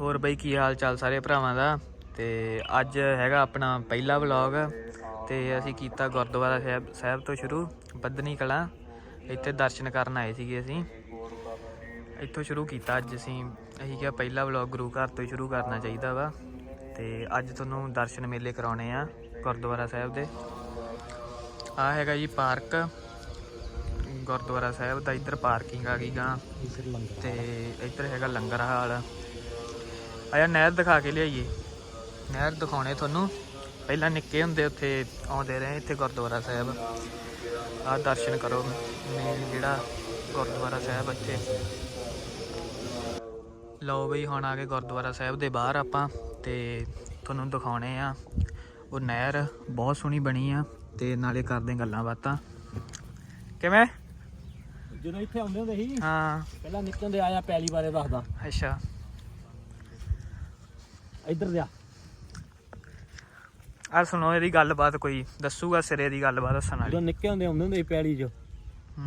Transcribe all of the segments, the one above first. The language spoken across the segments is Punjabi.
ਹੋਰ ਬਈ ਕੀ ਹਾਲ ਚਾਲ ਸਾਰੇ ਭਰਾਵਾਂ ਦਾ? ਤੇ ਅੱਜ ਹੈਗਾ ਆਪਣਾ ਪਹਿਲਾ ਵਲੌਗ ਤੇ ਅਸੀਂ ਕੀਤਾ ਗੁਰਦੁਆਰਾ ਸਾਹਿਬ ਸਾਹਿਬ ਤੋਂ ਸ਼ੁਰੂ ਬੱਦਨੀ ਕਲਾਂ। ਇੱਥੇ ਦਰਸ਼ਨ ਕਰਨ ਆਏ ਸੀਗੇ ਅਸੀਂ। ਇੱਥੋਂ ਸ਼ੁਰੂ ਕੀਤਾ ਅੱਜ ਅਸੀਂ। ਅਸੀਂ ਕਿਹਾ ਪਹਿਲਾ ਵਲੌਗ ਗੁਰੂ ਘਰ ਤੋਂ ਸ਼ੁਰੂ ਕਰਨਾ ਚਾਹੀਦਾ ਵਾ। ਤੇ ਅੱਜ ਤੁਹਾਨੂੰ ਦਰਸ਼ਨ ਮੇਲੇ ਕਰਾਉਣੇ ਆ ਗੁਰਦੁਆਰਾ ਸਾਹਿਬ ਦੇ। ਆ ਹੈਗਾ ਜੀ ਪਾਰਕ। ਗੁਰਦੁਆਰਾ ਸਾਹਿਬ ਦਾ ਇੱਧਰ ਪਾਰਕਿੰਗ ਆ ਗਈ ਗਾਂ। ਇਧਰ ਤੇ ਇੱਧਰ ਹੈਗਾ ਲੰਗਰ ਹਾਲ। ਆਇਆ ਨਹਿਰ ਦਿਖਾ ਕੇ ਲਿਆਈਏ ਨਹਿਰ ਦਿਖਾਉਣੇ ਤੁਹਾਨੂੰ ਪਹਿਲਾਂ ਨਿੱਕੇ ਹੁੰਦੇ ਉੱਥੇ ਆਉਂਦੇ ਰਹੇ ਇੱਥੇ ਗੁਰਦੁਆਰਾ ਸਾਹਿਬ ਆਹ ਦਰਸ਼ਨ ਕਰੋ ਮੇਨ ਜਿਹੜਾ ਗੁਰਦੁਆਰਾ ਸਾਹਿਬ ਇੱਥੇ ਲਓ ਬਈ ਹੁਣ ਆ ਗਏ ਗੁਰਦੁਆਰਾ ਸਾਹਿਬ ਦੇ ਬਾਹਰ ਆਪਾਂ ਤੇ ਤੁਹਾਨੂੰ ਦਿਖਾਉਣੇ ਆ ਉਹ ਨਹਿਰ ਬਹੁਤ ਸੋਹਣੀ ਬਣੀ ਆ ਤੇ ਨਾਲੇ ਕਰਦੇ ਗੱਲਾਂ ਬਾਤਾਂ ਕਿਵੇਂ ਜਦੋਂ ਇੱਥੇ ਆਉਂਦੇ ਹੁੰਦੇ ਸੀ ਹਾਂ ਪਹਿਲਾਂ ਨਿੱਕੇ ਹੁੰਦੇ ਆਇਆ ਪੈਲੀ ਬਾਰੇ ਦੱਸਦਾ ਅੱਛਾ ਇੱਧਰ ਲਿਆ ਆ। ਸੁਣੋ ਇਹਦੀ ਗੱਲਬਾਤ ਕੋਈ ਦੱਸੂਗਾ ਸਿਰੇ ਦੀ ਗੱਲਬਾਤ ਦੱਸਣ ਵਾਲੀ। ਜਦੋਂ ਨਿੱਕੇ ਹੁੰਦੇ ਆਉਂਦੇ ਹੁੰਦੇ ਸੀ ਪੈਲੀ 'ਚ।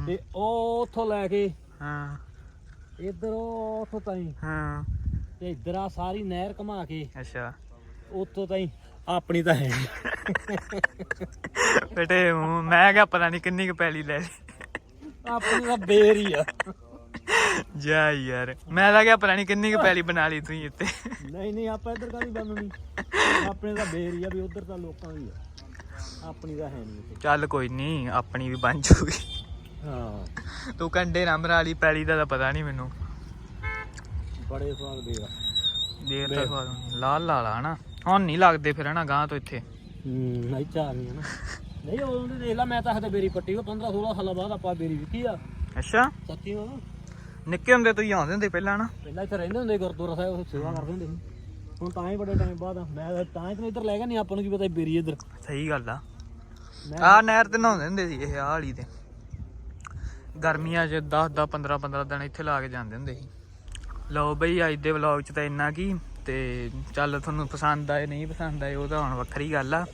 ਤੇ ਉਹ ਉੱਥੋਂ ਲੈ ਕੇ ਹਾਂ। ਇੱਧਰ ਉਹ ਉੱਥੋਂ ਤਾਈਂ। ਹਾਂ। ਤੇ ਇੱਧਰ ਆ ਸਾਰੀ ਨਹਿਰ ਘੁਮਾ ਕੇ। ਅੱਛਾ। ਉੱਥੋਂ ਤਾਈਂ ਆਪਣੀ ਤਾਂ ਹੈ। ਬੇਟੇ ਮੈਂ ਕਿਹਾ ਪਤਾ ਨਹੀਂ ਕਿੰਨੀ ਕੁ ਪੈਲੀ ਲੈ ਲਈ। ਆਪਣੀ ਤਾਂ ਬੇਰ ਹੀ ਆ। ਜਾ ਯਾਰ। ਮੈਂ ਕਿਹਾ ਪਤਾ ਨਹੀਂ ਕਿੰਨੀ ਕੁ ਪੈਲੀ ਬਣਾ ਲਈ ਤੂੰ ਇੱਥੇ। ਨਹੀਂ ਨਹੀਂ ਆਪਾਂ ਇੱਧਰ ਕਾਹਦੀ ਬਣਨੀ ਆਪਣੇ ਤਾਂ ਬੇਰ ਆ ਵੀ ਉੱਧਰ ਤਾਂ ਲੋਕਾਂ ਦੀ ਆ। ਆਪਣੀ ਤਾਂ ਹੈ ਨਹੀਂ ਇੱਥੇ। ਚੱਲ ਕੋਈ ਨਹੀਂ ਆਪਣੀ ਵੀ ਬਣ ਜੂਗੀ। ਹਾਂ। ਤੂੰ ਕੰਡੇ ਨੰਬਰ ਵਾਲੀ ਪੈਲੀ ਦਾ ਤਾਂ ਪਤਾ ਨਹੀਂ ਮੈਨੂੰ। ਬੜੇ ਸਵਾਦ ਬੇਰ ਆ। ਦੇਰ ਤੱਕ ਲਾਲ ਲਾਲ ਆ ਨਾ ਹੁਣ ਨਹੀਂ ਲੱਗਦੇ ਫਿਰ ਹਨਾ ਗਾਂ ਤੋਂ ਇੱਥੇ। ਹੂੰ ਨਹੀਂ ਚਾਹ ਨਹੀਂ ਨਾ ਨਹੀਂ ਦੇ ਦੇਖ ਲਾ ਮੈਂ ਤਾਂ ਹਦੇ ਬੇਰੀ ਪੱਟੀ ਉਹ 15 16 ਸਾਲਾਂ ਬਾਅਦ ਆਪਾਂ ਬੇਰੀ ਵਿਕੀ ਆ। ਅੱਛਾ। ਸੱਚੀ ਉਹ ਨਿੱਕੇ ਹੁੰਦੇ ਤੋਂ ਹੀ ਆਉਂਦੇ ਹੁੰਦੇ ਪਹਿਲਾਂ ਨਾ। ਪਹਿਲਾਂ ਇੱਥੇ ਰਹਿੰਦੇ ਹੁੰਦੇ ਗੁਰਦੁਆਰਾ ਸਾਹਿਬ ਉੱਥੇ ਸੇਵਾ ਕਰਦੇ ਹੁੰਦੇ ਸੀ। ਹੁਣ ਤਾਂ ਹੀ ਬੜੇ ਟਾਈਮ ਬਾਅਦ ਆ। ਮੈਂ ਤਾਂ ਤਾਂ ਹੀ ਤੈਨੂੰ ਇੱਧਰ ਲੈ ਗਿਆ ਨਹੀਂ ਆਪਾਂ ਨੂੰ ਕੀ ਪਤਾ ਬੇਰੀ ਇੱਧਰ। ਸਹੀ ਗੱਲ ਆ। ਆ ਨਹਿਰ ਤੇ ਨਹਾਉਂਦੇ ਹੁੰਦੇ ਸੀ ਇਹ ਆਹ ਵਾਲੀ ਤੇ। ਗਰਮੀਆਂ 'ਚ 10 10 15 15 ਦਿਨ ਇੱਥੇ ਲਾ ਕੇ ਜਾਂਦੇ ਹੁੰਦੇ ਸੀ। ਲਓ ਬਈ ਅੱਜ ਦੇ ਵਲੌਗ 'ਚ ਤਾਂ ਇੰਨਾ ਕੀ ਤੇ ਚੱਲ ਤੁਹਾਨੂੰ ਪਸੰਦ ਆਏ ਨਹੀਂ ਪਸੰਦ ਆਏ ਉਹ ਤਾਂ ਹੁਣ ਵੱਖਰੀ ਗੱਲ ਆ।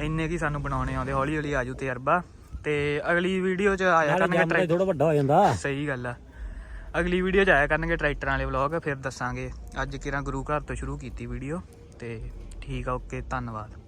ਇੰਨੇ ਕੀ ਸਾਨੂੰ ਬਣਾਉਣੇ ਆਉਂਦੇ ਹੌਲੀ ਹੌਲੀ ਆਜੂ ਤਜਰਬਾ। ਤੇ ਅਗਲੀ ਵੀਡੀਓ 'ਚ ਆਇਆ ਕਰਨਗੇ ਥੋੜਾ ਵੱਡਾ ਹੋ ਜਾਂਦਾ। ਸਹੀ ਗੱਲ ਆ। ਅਗਲੀ ਵੀਡੀਓ 'ਚ ਆਇਆ ਕਰਨਗੇ ਟਰੈਕਟਰਾਂ ਵਾਲੇ ਵਲੌਗ, ਫਿਰ ਦੱਸਾਂਗੇ ਅੱਜ ਕਿਰਾਂ ਗੁਰੂ ਘਰ ਤੋਂ ਸ਼ੁਰੂ ਕੀਤੀ ਵੀਡੀਓ, ਤੇ ਠੀਕ ਆ, ਓਕੇ, ਧੰਨਵਾਦ।